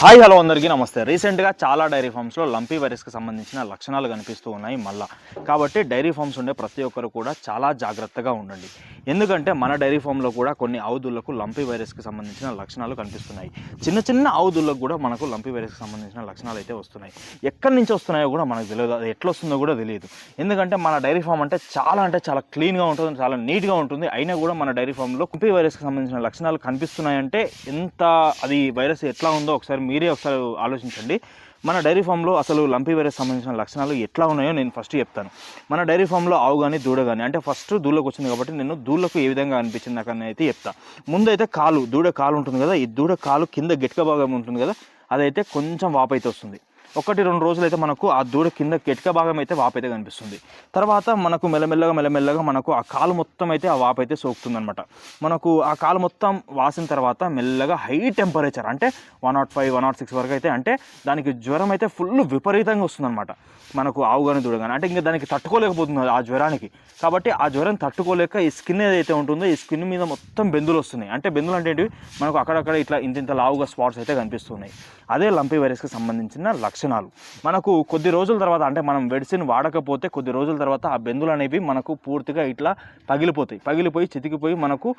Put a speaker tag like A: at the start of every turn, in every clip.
A: Hi hello అందరికీ నమస్తే. రీసెంట్గా చాలా డైరీ ఫామ్స్లో లంపీ వైరస్కి సంబంధించిన లక్షణాలు కనిపిస్తూ ఉన్నాయి మళ్ళా. కాబట్టి డైరీ ఫామ్స్ ఉండే ప్రతి ఒక్కరు కూడా చాలా జాగ్రత్తగా ఉండండి. ఎందుకంటే మన డైరీ ఫామ్లో కూడా కొన్ని ఆవుదులకు లంపీ వైరస్కి సంబంధించిన లక్షణాలు కనిపిస్తున్నాయి. చిన్న చిన్న ఆవుదులకు కూడా మనకు లంపీ వైరస్కి సంబంధించిన లక్షణాలు అయితే వస్తున్నాయి. ఎక్కడి నుంచి వస్తున్నాయో కూడా మనకు తెలియదు. అది ఎట్లా వస్తుందో కూడా తెలియదు. ఎందుకంటే మన డైరీ ఫామ్ అంటే చాలా అంటే చాలా క్లీన్గా ఉంటుంది చాలా నీట్గా ఉంటుంది. అయినా కూడా మన డైరీ ఫామ్లో లంపీ వైరస్కి సంబంధించిన లక్షణాలు కనిపిస్తున్నాయంటే ఎంత అది వైరస్ ఎట్లా ఉందో ఒకసారి మీరే ఒకసారి ఆలోచించండి. మన డైరీ ఫామ్లో అసలు లంపీ వైరస్ సంబంధించిన లక్షణాలు ఎట్లా ఉన్నాయో నేను ఫస్ట్ చెప్తాను. మన డైరీ ఫామ్లో ఆవు కానీ దూడ కానీ అంటే ఫస్ట్ దూడకు వచ్చింది కాబట్టి నేను దూళ్ళకు ఏ విధంగా అనిపించింది నాకు అయితే చెప్తా. ముందు అయితే కాలు దూడ కాలు ఉంటుంది కదా ఈ దూడ కాలు కింద గిట్క భాగం ఉంటుంది కదా అదైతే కొంచెం వాపైతే వస్తుంది. ఒకటి రెండు రోజులు అయితే మనకు ఆ దూడ కింద కెట్క భాగం అయితే వాపైతే కనిపిస్తుంది. తర్వాత మనకు మెల్లమెల్లగా మెల్లమెల్లగా మనకు ఆ కాలు మొత్తం అయితే ఆ వాపైతే సోకుతుంది అనమాట మనకు ఆ కాలు మొత్తం వాసిన తర్వాత మెల్లగా హై టెంపరేచర్ అంటే one nought five one nought six వరకు అయితే అంటే దానికి జ్వరం అయితే ఫుల్ విపరీతంగా వస్తుందన్నమాట. మనకు ఆవు కానీ దూడ కానీ అంటే ఇంకా దానికి తట్టుకోలేకపోతుంది ఆ జ్వరానికి. కాబట్టి ఆ జ్వరం తట్టుకోలేక ఈ స్కిన్ ఏదైతే ఉంటుందో ఈ స్కిన్ మీద మొత్తం బెందులు వస్తున్నాయి. అంటే బెందులు అంటే ఏంటివి? మనకు అక్కడక్కడ ఇట్లా ఇంత ఇంత లావుగా స్పాట్స్ అయితే కనిపిస్తున్నాయి. అదే లంపీ వైరస్కి సంబంధించిన లక్షణాలు. మనకు కొద్ది రోజుల తర్వాత అంటే మనం మెడిసిన్ వాడకపోతే కొద్ది రోజుల తర్వాత ఆ బెందులు అనేవి మనకు పూర్తిగా ఇట్లా పగిలిపోతాయి. పగిలిపోయి చితికిపోయి మనకు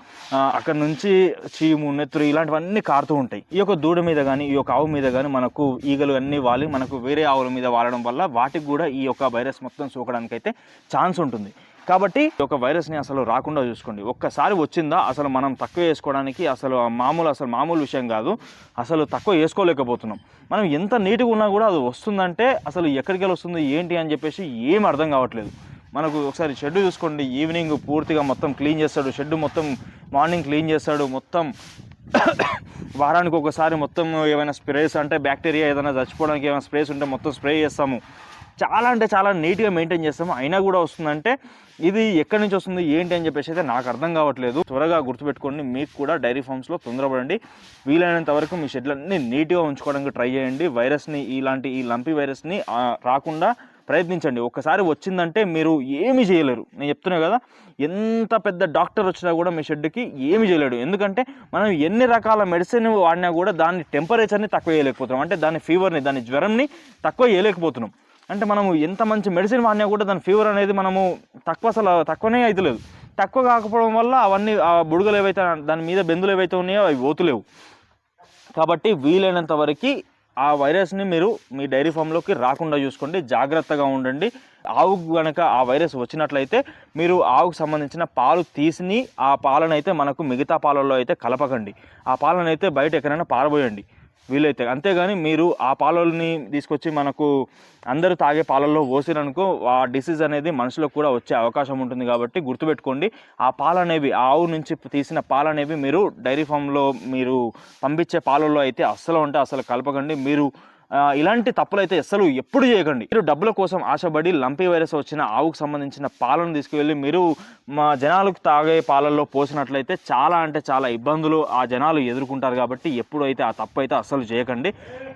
A: అక్కడ నుంచి చీము నెత్తురు ఇలాంటివన్నీ కారుతూ ఉంటాయి. ఈ యొక్క దూడ మీద కానీ ఈ యొక్క ఆవు మీద కానీ మనకు ఈగలు అన్నీ వాలి మనకు వేరే ఆవుల మీద వాలడం వల్ల వాటికి కూడా ఈ యొక్క వైరస్ మొత్తం సోకడానికి అయితే ఛాన్స్ ఉంటుంది. కాబట్టి ఒక వైరస్ని అసలు రాకుండా చూసుకోండి. ఒక్కసారి వచ్చిందా అసలు మనం తక్కువ వేసుకోవడానికి అసలు మామూలు అసలు మామూలు విషయం కాదు. అసలు తక్కువ వేసుకోలేకపోతున్నాం మనం ఎంత నీట్గా ఉన్నా కూడా అది వస్తుందంటే అసలు ఎక్కడికి వెళ్ళి వస్తుంది ఏంటి అని చెప్పేసి ఏం అర్థం కావట్లేదు. మనకు ఒకసారి షెడ్ చూసుకోండి. ఈవినింగ్ పూర్తిగా మొత్తం క్లీన్ చేస్తాడు. షెడ్ మొత్తం మార్నింగ్ క్లీన్ చేస్తాడు. మొత్తం వారానికి ఒకసారి మొత్తం ఏమైనా స్ప్రేస్ అంటే బ్యాక్టీరియా ఏదైనా చచ్చిపోవడానికి ఏమైనా స్ప్రేస్ ఉంటే మొత్తం స్ప్రే చేస్తాము. చాలా అంటే చాలా నీట్గా మెయింటైన్ చేస్తాము. అయినా కూడా వస్తుందంటే ఇది ఎక్కడి నుంచి వస్తుంది ఏంటి అని చెప్పేసి అయితే నాకు అర్థం కావట్లేదు. త్వరగా గుర్తుపెట్టుకోండి మీకు కూడా డైరీ ఫామ్స్లో తొందరపడండి. వీలైనంత వరకు మీ షెడ్లన్నీ నీట్గా ఉంచుకోవడానికి ట్రై చేయండి. వైరస్ని ఇలాంటి ఈ లంపి వైరస్ని రాకుండా ప్రయత్నించండి. ఒక్కసారి వచ్చిందంటే మీరు ఏమి చేయలేరు. నేను చెప్తున్నా కదా ఎంత పెద్ద డాక్టర్ వచ్చినా కూడా మీ షెడ్కి ఏమి చేయలేడు. ఎందుకంటే మనం ఎన్ని రకాల మెడిసిన్ వాడినా కూడా దాని టెంపరేచర్ని తక్కువ చేయలేకపోతున్నాం అంటే దాని ఫీవర్ని దాని జ్వరంని తక్కువ చేయలేకపోతున్నాం అంటే మనము ఎంత మంచి మెడిసిన్ వాడినా కూడా దాని ఫీవర్ అనేది మనము తక్కువ అసలు తక్కువనే అవుతలేదు తక్కువ కాకపోవడం వల్ల అవన్నీ ఆ బుడుగలు ఏవైతే దాని మీద బెందులు ఏవైతే ఉన్నాయో అవి పోతులేవు. కాబట్టి వీలైనంత వరకు ఆ వైరస్ని మీరు మీ డైరీ ఫామ్లోకి రాకుండా చూసుకోండి. జాగ్రత్తగా ఉండండి. ఆవుకు కనుక ఆ వైరస్ వచ్చినట్లయితే మీరు ఆవుకు సంబంధించిన పాలు తీసిని ఆ పాలనైతే మనకు మిగతా పాలల్లో అయితే కలపకండి. ఆ పాలనైతే బయట ఎక్కడైనా పారబోయండి. వీలైతే. అంతేగాని మీరు ఆ పాలని తీసుకొచ్చి మనకు అందరూ తాగే పాలల్లో పోసిరనుకో ఆ డిసీజ్ అనేది మనుషులకు కూడా వచ్చే అవకాశం ఉంటుంది కాబట్టి గుర్తుపెట్టుకోండి. ఆ పాలు అనేవి ఆవు నుంచి తీసిన పాలు అనేవి మీరు డైరీ ఫామ్లో మీరు పంపించే పాలల్లో అయితే అస్సలు ఉంటే అసలు కలపకండి. మీరు ఇలాంటి తప్పులు అయితే అస్సలు ఎప్పుడు చేయకండి. మీరు డబ్బుల కోసం ఆశపడి లంపీ వైరస్ వచ్చిన ఆవుకు సంబంధించిన పాలను తీసుకువెళ్ళి మీరు మా జనాలకు తాగే పాలల్లో పోసినట్లయితే చాలా అంటే చాలా ఇబ్బందులు ఆ జనాలు ఎదుర్కొంటారు కాబట్టి ఎప్పుడైతే ఆ తప్పు అయితే అస్సలు చేయకండి.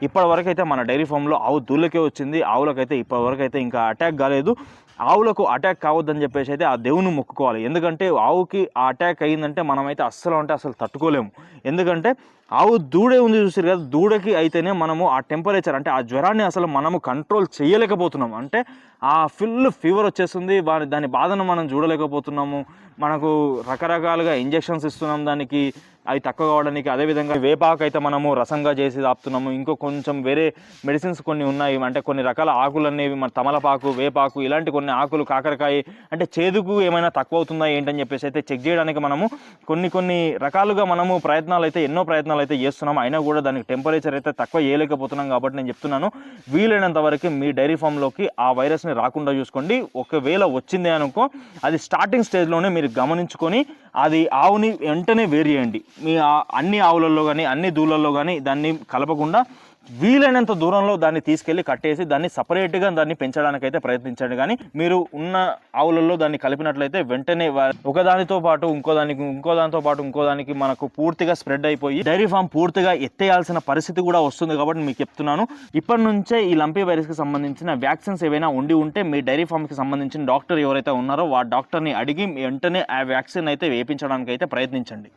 A: ఇప్పటివరకు అయితే మన డైరీ ఫామ్లో ఆవు దూళ్ళకే వచ్చింది. ఆవులకైతే ఇప్పటివరకు అయితే ఇంకా అటాక్ కాలేదు. ఆవులకు అటాక్ కావద్దని చెప్పేసి అయితే ఆ దేవుని మొక్కుకోవాలి. ఎందుకంటే ఆవుకి ఆ అటాక్ అయ్యిందంటే మనమైతే అస్సలు అంటే అసలు తట్టుకోలేము. ఎందుకంటే ఆవు దూడే ఉంది చూసారు కదా దూడకి అయితేనే మనము ఆ టెంపరేచర్ అంటే ఆ జ్వరాన్ని అసలు మనము కంట్రోల్ చేయలేకపోతున్నాం అంటే ఆ ఫుల్ ఫీవర్ వచ్చేస్తుంది వారి దాని బాధను మనం చూడలేకపోతున్నాము. మనకు రకరకాలుగా ఇంజెక్షన్స్ ఇస్తున్నాం దానికి. అవి తక్కువ కావడానికి అదేవిధంగా వేపాకు అయితే మనము రసంగా చేసి దాపుతున్నాము. ఇంకో కొంచెం వేరే మెడిసిన్స్ కొన్ని ఉన్నాయి. అంటే కొన్ని రకాల ఆకులు అనేవి మన తమలపాకు వేపాకు ఇలాంటి కొన్ని ఆకులు కాకరకాయ అంటే చేదుకు ఏమైనా తక్కువ అవుతుందా ఏంటని చెప్పేసి అయితే చెక్ చేయడానికి మనము కొన్ని కొన్ని రకాలుగా మనము ప్రయత్నాలు అయితే ఎన్నో ప్రయత్నాలు అయితే చేస్తున్నాము అయినా కూడా దానికి టెంపరేచర్ అయితే తక్కువ చేయలేకపోతున్నాం కాబట్టి నేను చెప్తున్నాను. వీలైనంత వరకు మీ డైరీ ఫామ్లోకి ఆ వైరస్ని రాకుండా చూసుకోండి. ఒకవేళ వచ్చింది అనుకో అది స్టార్టింగ్ స్టేజ్లోనే మీరు గమనించుకొని అది ఆవుని వెంటనే వేరు చేయండి. మీ అన్ని ఆవులలో కానీ అన్ని దూళ్ళల్లో కానీ దాన్ని కలపకుండా వీలైనంత దూరంలో దాన్ని తీసుకెళ్ళి కట్టేసి దాన్ని సపరేట్గా దాన్ని పెంచడానికైతే ప్రయత్నించండి. కానీ మీరు ఉన్న ఆవులలో దాన్ని కలిపినట్లయితే వెంటనే ఒకదానితో పాటు ఇంకో దానికి ఇంకో దానితో పాటు ఇంకో దానికి మనకు పూర్తిగా స్ప్రెడ్ అయిపోయి డైరీ ఫామ్ పూర్తిగా ఎత్తేయాల్సిన పరిస్థితి కూడా వస్తుంది కాబట్టి మీకు చెప్తున్నాను. ఇప్పటి నుంచే ఈ లంపీ వైరస్కి సంబంధించిన వ్యాక్సిన్స్ ఏవైనా ఉండి ఉంటే మీ డైరీ ఫామ్కి సంబంధించిన డాక్టర్ ఎవరైతే ఉన్నారో ఆ డాక్టర్ని అడిగి వెంటనే ఆ వ్యాక్సిన్ అయితే వేయించడానికి అయితే ప్రయత్నించండి.